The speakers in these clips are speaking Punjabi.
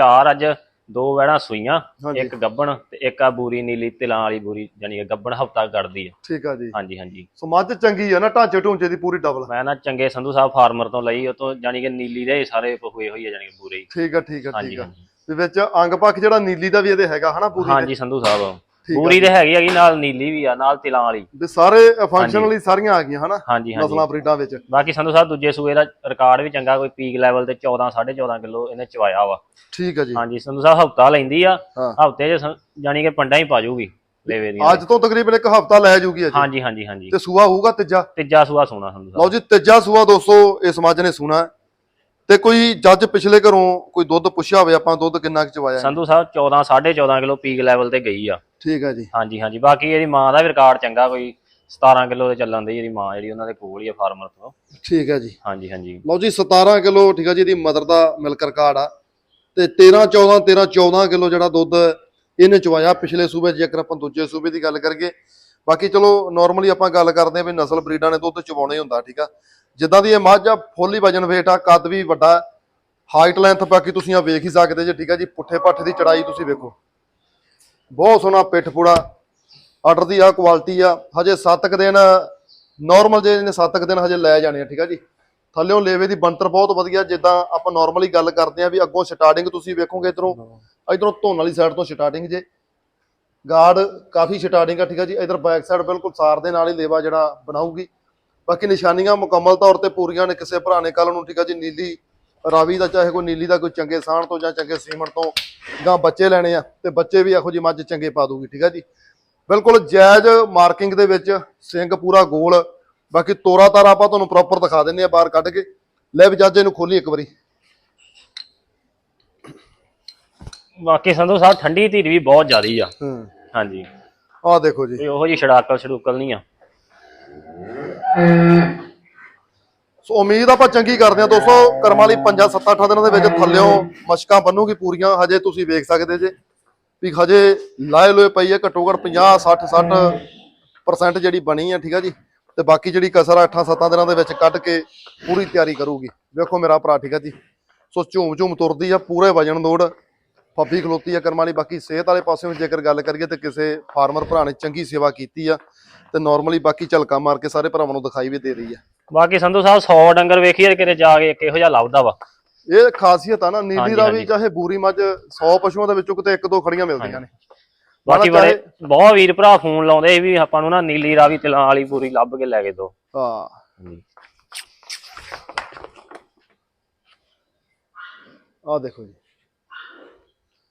ਚਾਰ ਅੱਜ ਦੋ ਵੈੜਾਂ ਸੂਈਆਂ ਹਾਂਜੀ। ਇੱਕ ਗੱਬਣ ਤੇ ਇੱਕ ਆ ਬੂਰੀ ਨੀਲੀ ਤਿਲਾਂ ਵਾਲੀ ਬੂਰੀ ਜਾਨੀ ਕਿ ਗੱਬਣ ਹਫਤਾ ਕੱਢਦੀ ਆ। ਠੀਕ ਆ ਜੀ। ਹਾਂਜੀ ਹਾਂਜੀ। ਸੋ ਮੱਝ ਚੰਗੀ ਆ ਨਾ ਢਾਂਚੇ ਢੂੰਚੇ ਦੀ ਪੂਰੀ ਡਬਲ ਮੈਂ ਨਾ ਚੰਗੇ ਸੰਧੂ ਸਾਹਿਬ ਫਾਰਮਰ ਤੋਂ ਲਈ ਉਹ ਤੋਂ ਜਾਨੀ ਕਿ ਨੀਲੀ ਦੇ ਹੀ ਸਾਰੇ ਹੋਏ ਹੋਈ ਆ ਜਾਨੀ ਕਿ ਬੂਰੇ ਹੀ। ਠੀਕ ਆ ਠੀਕ ਆ ਹਾਂਜੀ ਠੀਕ ਆ। ਹਾਂਜੀ ਤੇ ਵਿੱਚ ਅੰਗ ਪੱਖ ਜਿਹੜਾ ਨੀਲੀ ਦਾ ਵੀ ਇਹਦੇ ਹੈਗਾ ਹਨਾ ਪੂਰੀ ਹਾਂਜੀ ਸੰਧੂ ਸਾਹਿਬ। ਬੂਰੀ ਦੇ ਹੈਗੀ ਹੈਗੀ ਨਾਲ ਨੀਲੀ ਵੀ ਆ ਨਾਲ ਤਿਲਾਂ ਵਾਲੀ। ਤੇ ਸਾਰੇ ਫੰਕਸ਼ਨਲੀ ਸਾਰੀਆਂ ਆ ਗਈਆਂ ਹਨਾ? ਹਾਂਜੀ ਹਾਂਜੀ। ਨਸਲਾਂ ਬਰੀਡਾਂ ਵਿੱਚ। ਬਾਕੀ ਸੰਧੂ ਸਾਹਿਬ ਦੂਜੇ ਸੂਏ ਦਾ ਰਿਕਾਰਡ ਵੀ ਚੰਗਾ ਕੋਈ ਪੀਕ ਲੈਵਲ ਤੇ 14 14.5 ਕਿਲੋ ਇਹਨੇ ਚਵਾਇਆ ਵਾ। ਠੀਕ ਆ ਜੀ। ਹਾਂਜੀ ਸੰਧੂ ਸਾਹਿਬ ਹਫਤਾ ਲੈਂਦੀ ਆ ਹਾਂ। ਹਫ਼ਤੇ ਚ ਜਾਨੀ ਕਿ ਪੰਡਾ ਹੀ ਪਾ ਲੇਵੇ ਦੀਆਂ। ਅੱਜ ਤੋਂ ਤਕਰੀਬਨ ਇੱਕ ਹਫਤਾ ਲੈ ਜੂਗੀ ਅਜੇ। ਹਾਂਜੀ ਹਾਂਜੀ ਹਾਂਜੀ। ਤੇ ਸੂਆ ਹੋਊਗਾ ਤੀਜਾ? ਤੀਜਾ ਸੂਆ ਸੋਨਾ ਸੰਧੂ ਸਾਹਿਬ। ਲਓ ਜੀ ਤੀਜਾ ਸੂਆ ਦੋਸਤੋ ਇਸ ਮੱਝ ਨੇ ਸੁਣਾ। ਤੇ ਕੋਈ ਜੱਜ ਪਿਛਲੇ ਘਰੋਂ ਕੋਈ ਦੁੱਧ ਪੁੱਛਿਆ ਹੋਵੇ ਆਪਾਂ ਦੁੱਧ ਕਿੰਨਾ ਕੁ ਚਵਾਇਆ Sandhu Sahib 14 14.5 kilo peak level ਤੇ ਗਈ ਆ। ਠੀਕ ਆ ਜੀ। ਹਾਂਜੀ ਹਾਂਜੀ। ਬਾਕੀ ਇਹਦੀ ਮਾਂ ਦਾ ਵੀ ਰਿਕਾਰਡ ਚੰਗਾ ਕੋਈ 17 ਕਿਲੋ ਤੇ ਚੱਲਣ ਦੀ ਜਿਹੜੀ ਮਾਂ ਜਿਹੜੀ ਉਹਨਾਂ ਦੇ ਕੋਲ ਹੀ ਆ ਫਾਰਮਰ ਤੋਂ। ਠੀਕ ਆ ਜੀ। ਹਾਂਜੀ ਹਾਂਜੀ। ਲਓ ਜੀ 17 ਕਿਲੋ ਠੀਕ ਆ ਜੀ ਇਹਦੀ ਮਦਰ ਦਾ ਮਿਲਕ ਰਿਕਾਰਡ ਆ। ਤੇ 13 14 13 14 ਕਿਲੋ ਜਿਹੜਾ ਦੁੱਧ ਇਹਨੇ ਚਵਾਇਆ ਪਿਛਲੇ ਸੂਬੇ ਜੇਕਰ ਆਪਾਂ ਦੂਜੇ ਸੂਬੇ ਦੀ ਗੱਲ ਕਰੀਏ। ਬਾਕੀ ਚਲੋ ਨਾਰਮਲੀ ਆਪਾਂ ਗੱਲ ਕਰਦੇ ਆ ਵੀ ਨਸਲ ਬਰੀਡਾਂ ਨੇ ਦੁੱਧ ਚਵਾਉਣਾ ਹੀ ਹੁੰਦਾ ਠੀਕ ਆ। ਜਿੱਦਾਂ ਦੀ ਇਹ ਮੱਝ ਆ ਫੁੱਲੀ ਵਜਨ ਵੇਟ ਆ ਕੱਦ ਵੀ ਵੱਡਾ ਹਾਈਟ ਲੈਂਥ ਬਾਕੀ ਤੁਸੀਂ ਆ ਵੇਖ ਹੀ ਸਕਦੇ ਜੇ ਠੀਕ ਆ ਜੀ। ਪੁੱਠੇ ਪੱਠ ਦੀ ਚੜਾਈ ਤੁਸੀਂ ਵੇਖੋ। ਬਹੁਤ ਸੋਹਣਾ ਪਿੱਠ ਪੂੜਾ ਆਰਡਰ ਦੀ ਆ ਕੁਆਲਿਟੀ ਆ। ਹਜੇ 7 ਕ ਦਿਨ ਨਾਰਮਲ ਜੇ ਇਹਨੇ 7 ਕ ਦਿਨ ਹਜੇ ਲੈ ਜਾਣੇ ਆ, ਠੀਕ ਆ ਜੀ? ਥੱਲਿਓਂ ਲੇਵੇ ਦੀ ਬੰਤਰ ਬਹੁਤ ਵਧੀਆ, ਜਿੱਦਾਂ ਆਪਾਂ ਨਾਰਮਲੀ ਗੱਲ ਕਰਦੇ ਆ ਵੀ ਅੱਗੋਂ ਸਟਾਰਟਿੰਗ ਤੁਸੀਂ ਵੇਖੋਗੇ ਇਧਰੋਂ ਇਧਰੋਂ ਧੋਣ ਵਾਲੀ ਸਾਈਡ ਤੋਂ ਸਟਾਰਟਿੰਗ ਜੇ। ਗਾਰਡ ਕਾਫੀ ਸਟਾਰਟਿੰਗ ਆ, ਠੀਕ ਆ ਜੀ? ਇਧਰ ਬੈਕ ਸਾਈਡ ਬਿਲਕੁਲ ਸਾਰ ਦੇ ਨਾਲ ਹੀ ਲੇਵਾ ਜਿਹੜਾ ਬਣਾਊਗੀ। ਬਾਕੀ ਨਿਸ਼ਾਨੀਆਂ ਮੁਕੰਮਲ ਤੌਰ ਤੇ ਪੂਰੀਆਂ ਨੇ ਕਿਸੇ ਭਰਾ ਨੇ ਕੱਲ ਨੂੰ, ਠੀਕ ਆ ਜੀ? ਨੀਲੀ ਰਾਵੀ ਦਾ ਚਾਹੇ ਕੋਈ ਨੀਲੀ ਦਾ ਕੋਈ ਚੰਗੇ ਸਾਣ ਤੋਂ ਜਾਂ ਚੰਗੇ ਸੀਮਨ ਤੋਂ ਗਾਂ ਬੱਚੇ ਲੈਣੇ ਆ ਤੇ ਬੱਚੇ ਵੀ ਇਹੋ ਜੀ ਮੱਝ ਚੰਗੇ ਪਾ ਦੂਗੀ ਠੀਕ ਆ ਜੀ? ਬਿਲਕੁਲ ਜਾਇਜ਼ ਮਾਰਕਿੰਗ ਦੇ ਵਿੱਚ ਸਿੰਘ ਪੂਰਾ ਗੋਲ। ਬਾਕੀ ਤੋਰਾ ਤਾਰਾ ਆਪਾਂ ਤੁਹਾਨੂੰ ਪ੍ਰੋਪਰ ਦਿਖਾ ਦਿੰਨੇ ਆ ਬਾਹਰ ਕੱਢ ਕੇ। ਲੈ ਵੀ ਜੱਜ ਇਹਨੂੰ ਖੋਲੀ ਇੱਕ ਵਾਰੀ। ਬਾਕੀ ਸੰਧੂ ਸਾਹਿਬ ਠੰਡੀ ਧੀਰ ਵੀ ਬਹੁਤ ਜ਼ਿਆਦੀ ਆ। ਹੂੰ। ਹਾਂਜੀ। ਆਹ ਦੇਖੋ ਜੀ। ਕੋਈ ਉਹੋ ਜੀ ਛੜਾਕਲ ਛੜੂਕਲ ਨਹੀਂ ਆ। ਸੋ ਉਮੀਦ ਆਪਾਂ ਚੰਗੀ ਕਰਦੇ ਆ ਦੋਸਤੋ, ਕਰਮਾਂ ਵਾਲੀ 5 7 8 ਦਿਨਾਂ ਦੇ ਵਿੱਚ ਥੱਲਿਓਂ ਮਸ਼ਕਾਂ ਬੰਨੂਗੀ ਪੂਰੀਆਂ, ਹਜੇ ਤੁਸੀਂ ਵੇਖ ਸਕਦੇ ਜੇ ਵੀ ਹਜੇ ਲਾਏ ਲੋਏ ਪਈ ਹੈ, ਘੱਟੋ ਘੱਟ 50 60 60% ਜਿਹੜੀ ਬਣੀ ਆ ਠੀਕ ਆ ਜੀ? ਤੇ ਬਾਕੀ ਜਿਹੜੀ ਕਸਰ ਆ 8 7 ਦਿਨਾਂ ਦੇ ਵਿੱਚ ਕੱਢ ਕੇ ਪੂਰੀ ਤਿਆਰੀ ਕਰੂਗੀ। ਵੇਖੋ ਮੇਰਾ ਭਰਾ, ਠੀਕ ਆ ਜੀ? ਸੋ ਝੂਮ ਝੂਮ ਤੁਰਦੀ ਆ, ਪੂਰੇ ਵਜਨ ਦੌੜ ਫੱਬੀ ਖਲੋਤੀ ਆ ਕਰਮਾਂ ਵਾਲੀ ਬਾਕੀ ਸਿਹਤ ਵਾਲੇ ਪਾਸਿਓਂ ਜੇਕਰ ਗੱਲ ਕਰੀਏ ਤੇ ਕਿਸੇ ਫਾਰਮਰ ਭਰਾ ਨੇ ਚੰਗੀ ਸੇਵਾ ਕੀਤੀ ਆ, ਤੇ ਨਾਰਮਲੀ ਬਾਕੀ ਝਲਕਾ ਮਾਰ ਕੇ ਸਾਰੇ ਭਰਾਵਾਂ ਨੂੰ ਦਿਖਾਈ ਵੀ ਦੇ ਰਹੀ ਆ। ਬਾਕੀ ਸੰਧੂ ਸਾਹਿਬ 100 ਡੰਗਰ ਵੇਖੀਏ ਕਿਤੇ ਜਾ ਕੇ ਕਿਹੋ ਜਿਹਾ ਲੱਭਦਾ ਵਾ। ਇਹ ਖਾਸੀਅਤ ਆ ਨਾ ਨੀਲੀ ਦਾ ਵੀ। ਚਾਹੇ ਬੂਰੀ ਮੱਝ 100 ਪਸ਼ੂਆਂ ਦੇ ਵਿੱਚੋਂ ਕਿਤੇ ਇੱਕ ਦੋ ਖੜੀਆਂ ਮਿਲਦੀਆਂ ਨੇ। ਬਾਕੀ ਬੜੇ ਬਹੁਤ ਵੀਰ ਭਰਾ ਫੋਨ ਲਾਉਂਦੇ ਵੀ ਆਪਾਂ ਨੂੰ ਨਾ ਨੀਲੀ ਰਾਵੀ ਤਿਲਾਂ ਵਾਲੀ ਪੂਰੀ ਲੱਭ ਕੇ ਲੈ ਕੇ ਦੋ। ਹਾਂ। ਆਹ ਦੇਖੋ ਜੀ।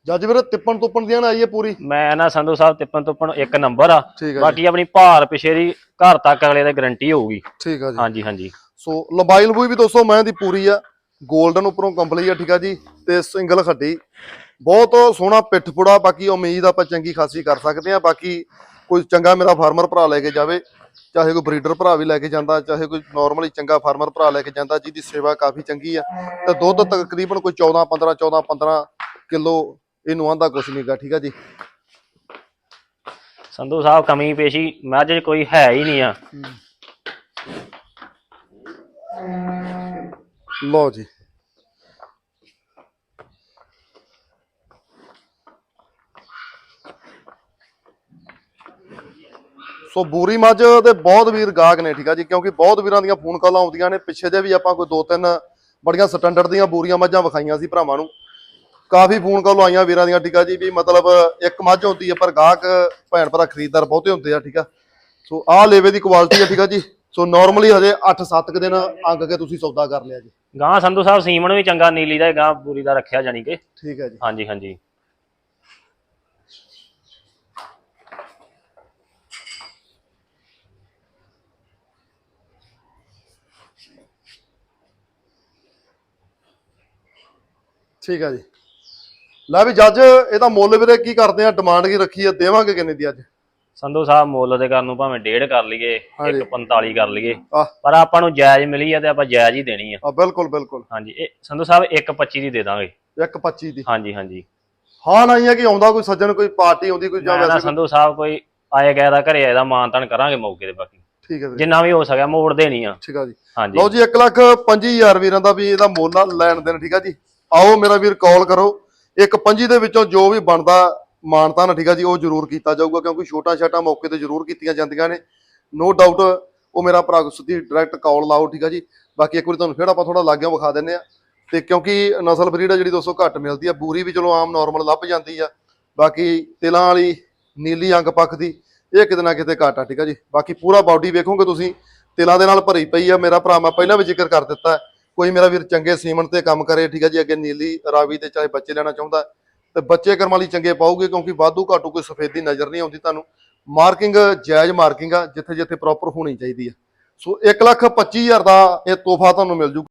ਜੱਜ ਵੀਰ ਤਿੱਪਣ ਤੁੱਪਣ ਦੀਆਂ ਨਾ ਆਈਏ ਪੂਰੀ। ਮੈਂ ਨਾ ਸੰਧੂ ਸਾਹਿਬ ਤਿੱਪਣ ਤੁੱਪਣ ਇੱਕ ਨੰਬਰ ਆ। ਠੀਕ ਆ ਜੀ। ਬਾਕੀ ਆਪਣੀ ਭਾਰ ਪਿਛੇ ਦੀ ਘਰ ਤੱਕ ਅਗਲੇ ਦੀ ਗਾਰੰਟੀ ਹੋਊਗੀ। ਠੀਕ ਆ ਜੀ। ਹਾਂਜੀ ਹਾਂਜੀ। ਸੋ ਲੰਬਾਈ ਲੰਬੂਈ ਵੀ ਦੋਸਤੋ ਮੈਂ ਦੀ ਪੂਰੀ ਆ। 골ਡਨ ਉੱਪਰੋਂ ਕੰਪਲੀ ਆ ਠੀਕ ਆ ਜੀ। ਤੇ ਸਿੰਗਲ ਖੱਡੀ। ਬਹੁਤ ਸੋਹਣਾ ਪਿੱਠ ਪੁੜਾ ਬਾਕੀ ਉਮੀਦ ਆਪਾਂ ਚੰਗੀ ਖਾਸੀ ਕਰ ਸਕਦੇ ਆ ਬਾਕੀ ਕੋਈ ਚੰਗਾ ਮੇਰਾ ਫਾਰਮਰ ਭਰਾ ਲੈ ਕੇ ਜਾਵੇ ਚਾਹੇ ਕੋਈ ਬਰੀਡਰ ਭਰਾ ਵੀ ਲੈ ਕੇ ਜਾਂਦਾ ਚਾਹੇ ਕੋਈ ਨਾਰਮਲੀ ਚੰਗਾ ਫਾਰਮਰ ਭਰਾ ਲੈ ਕੇ ਜਾਂਦਾ ਜਿਹਦੀ ਸੇਵਾ ਕਾਫੀ ਚੰਗੀ ਆ। ਤੇ ਦੁੱਧ ਤਕਰੀਬਨ ਕੋਈ 14 15 14 15 ਕਿਲੋ ਇਹਨੂੰ ਆਂਦਾ ਕੁਛ ਨਹੀਂਗਾ ਠੀਕ ਆ ਜੀ? ਸੰਧੂ ਸਾਹਿਬ ਕਮੀ ਪੇਸ਼ੀ ਮੱਝ ਕੋਈ ਹੈ ਹੀ ਨਹੀਂ ਆ। ਲਓ ਜੀ। ਸੋ ਬੂਰੀ ਮੱਝ ਦੇ ਬਹੁਤ ਵੀਰ ਗਾਹਕ ਨੇ ਠੀਕ ਆ ਜੀ? ਕਿਉਂਕਿ ਬਹੁਤ ਵੀਰਾਂ ਦੀਆਂ ਫੋਨ ਕਾਲਾਂ ਆਉਂਦੀਆਂ ਨੇ ਪਿੱਛੇ ਜੇ ਵੀ ਆਪਾਂ ਕੋਈ ਦੋ ਤਿੰਨ ਬੜੀਆਂ ਸਟੈਂਡਰਡ ਦੀਆਂ ਬੂਰੀਆਂ ਮੱਝਾਂ ਵਿਖਾਈਆਂ ਸੀ ਭਰਾਵਾਂ ਨੂੰ ਕਾਫੀ ਫੋਨ ਕਾਲ ਆਈਆਂ ਵੀਰਾਂ ਦੀਆਂ ਠੀਕ ਆ ਜੀ ਵੀ ਮਤਲਬ ਇੱਕ ਮੱਝ ਹੁੰਦੀ ਹੈ ਪਰ ਗਾਹਕ ਭੈਣ ਭਰਾ ਖਰੀਦਦਾਰ ਬਹੁਤੇ ਹੁੰਦੇ ਆ ਠੀਕ ਆ। ਸੋ ਆਹ ਲੇਵੇ ਦੀ ਕੁਆਲਿਟੀ ਆ ਠੀਕ ਆ ਜੀ। ਸੋ ਨਾਰਮਲੀ ਹਜੇ 8-7 ਦਿਨ ਅੰਗ ਕੇ ਤੁਸੀਂ ਸੌਦਾ ਕਰ ਲਿਆ ਜੀ। ਗਾਂ ਸੰਧੂ ਸਾਹਿਬ ਸੀਮਨ ਵੀ ਚੰਗਾ ਨੀਲੀ ਦਾ ਗਾਂ ਪੂਰੀ ਦਾ ਰੱਖਿਆ ਜਾਨੀ ਕਿ। ਠੀਕ ਹੈ ਜੀ। ਹਾਂਜੀ ਹਾਂਜੀ। ਠੀਕ ਹੈ ਜੀ। ਲੈ ਵੀ ਜੱਜ ਇਹਦਾ ਮੁੱਲ ਵੀਰੇ ਕੀ ਕਰਦੇ ਆ? ਡਿਮਾਂਡ ਕੀ ਰੱਖੀ ਆ? ਦੇਵਾਂਗੇ ਕਿੰਨੇ ਦੀ ਅੱਜ? ਸੰਧੂ ਸਾਹਿਬ ਮੁੱਲ ਦੇ ਕਰਨ ਨੂੰ ਭਾਵੇਂ ਡੇਢ ਕਰ ਲਈਏ ਹਾਂਜੀ। 145 ਕਰ ਲਈਏ। ਆਹ। ਪਰ ਆਪਾਂ ਨੂੰ ਜਾਇਜ਼ ਮਿਲੀ ਆ ਤੇ ਆਪਾਂ ਜਾਇਜ਼ ਹੀ ਦੇਣੀ ਆ। ਆ ਬਿਲਕੁਲ ਬਿਲਕੁਲ। ਹਾਂਜੀ ਇਹ ਸੰਧੂ ਸਾਹਿਬ 125 ਦੀ ਦੇ ਦਾਂਗੇ। 125 ਦੀ। ਹਾਂਜੀ ਹਾਂਜੀ। ਹਾਂ ਨਹੀਂ ਹੈ ਕਿ ਆਉਂਦਾ ਕੋਈ ਸੱਜਣ ਕੋਈ ਪਾਰਟੀ ਆਉਂਦੀ ਕੋਈ ਜਾਂ ਮੈਂ ਨਾ ਵੈਸੇ ਸੰਧੂ ਸਾਹਿਬ ਕੋਈ ਆਏ ਗਿਆ ਦਾ ਘਰੇ ਇਹਦਾ ਮਾਨਤਨ ਕਰਾਂਗੇ ਮੌਕੇ ਤੇ ਬਾਕੀ। ਠੀਕ ਹੈ ਵੀਰੇ। ਜਿੰਨਾ ਵੀ ਹੋ ਸਕਿਆ ਮੋੜਦੇ ਨਹੀਂ ਆ। ਠੀਕ ਆ ਜੀ। ਹਾਂਜੀ। ਲਓ ਜੀ 1 ਲੱਖ 25000 ਵੀਰਾਂ ਦਾ ਵੀ ਇਹਦਾ ਮੁੱਲ ਆ ਲੈਣ ਦੇਣ ਠੀਕ ਆ ਜੀ। ਆਓ ਮੇਰਾ ਵੀਰ ਕਾਲ ਕਰੋ। ਇੱਕ ਪੰਜੀ ਦੇ ਵਿੱਚੋਂ ਜੋ ਵੀ ਬਣਦਾ ਮਾਨਤਾ ਨਾ ਠੀਕ ਆ ਜੀ, ਉਹ ਜ਼ਰੂਰ ਕੀਤਾ ਜਾਊਗਾ, ਕਿਉਂਕਿ ਛੋਟਾ ਛਾਟਾ ਮੌਕੇ ਤੇ ਜ਼ਰੂਰ ਕੀਤੀਆਂ ਜਾਂਦੀਆਂ ਨੇ। ਨੋ ਡਾਊਟ ਉਹ ਮੇਰਾ ਭਰਾ ਸਿੱਧੀ ਡਾਇਰੈਕਟ ਕਾਲ ਲਾਓ, ਠੀਕ ਆ ਜੀ। ਬਾਕੀ ਇੱਕ ਵਾਰੀ ਤੁਹਾਨੂੰ ਫਿਰ ਆਪਾਂ ਥੋੜਾ ਲਾਗਿਓ ਵਿਖਾ ਦਿੰਨੇ ਆ ਤੇ ਕਿਉਂਕਿ ਨਸਲ ਫਰੀਡ ਆ ਜਿਹੜੀ ਦੋਸਤੋ, ਘੱਟ ਮਿਲਦੀ ਆ। ਬੂਰੀ ਵੀ ਚਲੋ ਆਮ ਨਾਰਮਲ ਲੱਭ ਜਾਂਦੀ ਆ। ਬਾਕੀ ਤਿਲਾਂ ਵਾਲੀ ਨੀਲੀ ਅੰਗ ਪੱਖ ਦੀ, ਇਹ ਕਿਤੇ ਨਾ ਕਿਤੇ ਘੱਟ ਆ, ਠੀਕ ਆ ਜੀ। ਬਾਕੀ ਪੂਰਾ ਬਾਡੀ ਵੇਖੋਗੇ ਤੁਸੀਂ, ਤਿਲਾਂ ਦੇ ਨਾਲ ਭਰੀ ਪਈ ਆ। ਮੇਰਾ ਭਰਾ ਮੈਂ ਪਹਿਲਾਂ ਵੀ ਜ਼ਿਕਰ ਕਰ ਦਿੱਤਾ। ਕੋਈ ਮੇਰਾ ਵੀਰ ਚੰਗੇ ਸੀਮਨ ਤੇ ਕੰਮ ਕਰੇ, ਠੀਕ ਆ ਜੀ, ਅੱਗੇ ਨੀਲੀ ਰਾਵੀ ਤੇ ਚਾਹੇ ਬੱਚੇ ਲੈਣਾ ਚਾਹੁੰਦਾ, ਤੇ ਬੱਚੇ ਕਰਮ ਵਾਲੀ ਚੰਗੇ ਪਾਉਗੇ ਕਿਉਂਕਿ ਵਾਧੂ ਘਾਟੂ ਕੋਈ ਸਫੇਦੀ ਨਜ਼ਰ ਨਹੀਂ ਆਉਂਦੀ ਤੁਹਾਨੂੰ। ਮਾਰਕਿੰਗ ਜਾਇਜ਼ ਮਾਰਕਿੰਗ ਆ ਜਿੱਥੇ ਜਿੱਥੇ ਪ੍ਰੋਪਰ ਹੋਣੀ ਚਾਹੀਦੀ ਆ। ਸੋ 1 ਲੱਖ 25 ਹਜ਼ਾਰ ਦਾ ਇਹ ਤੋਹਫਾ ਤੁਹਾਨੂੰ ਮਿਲ ਜੂ।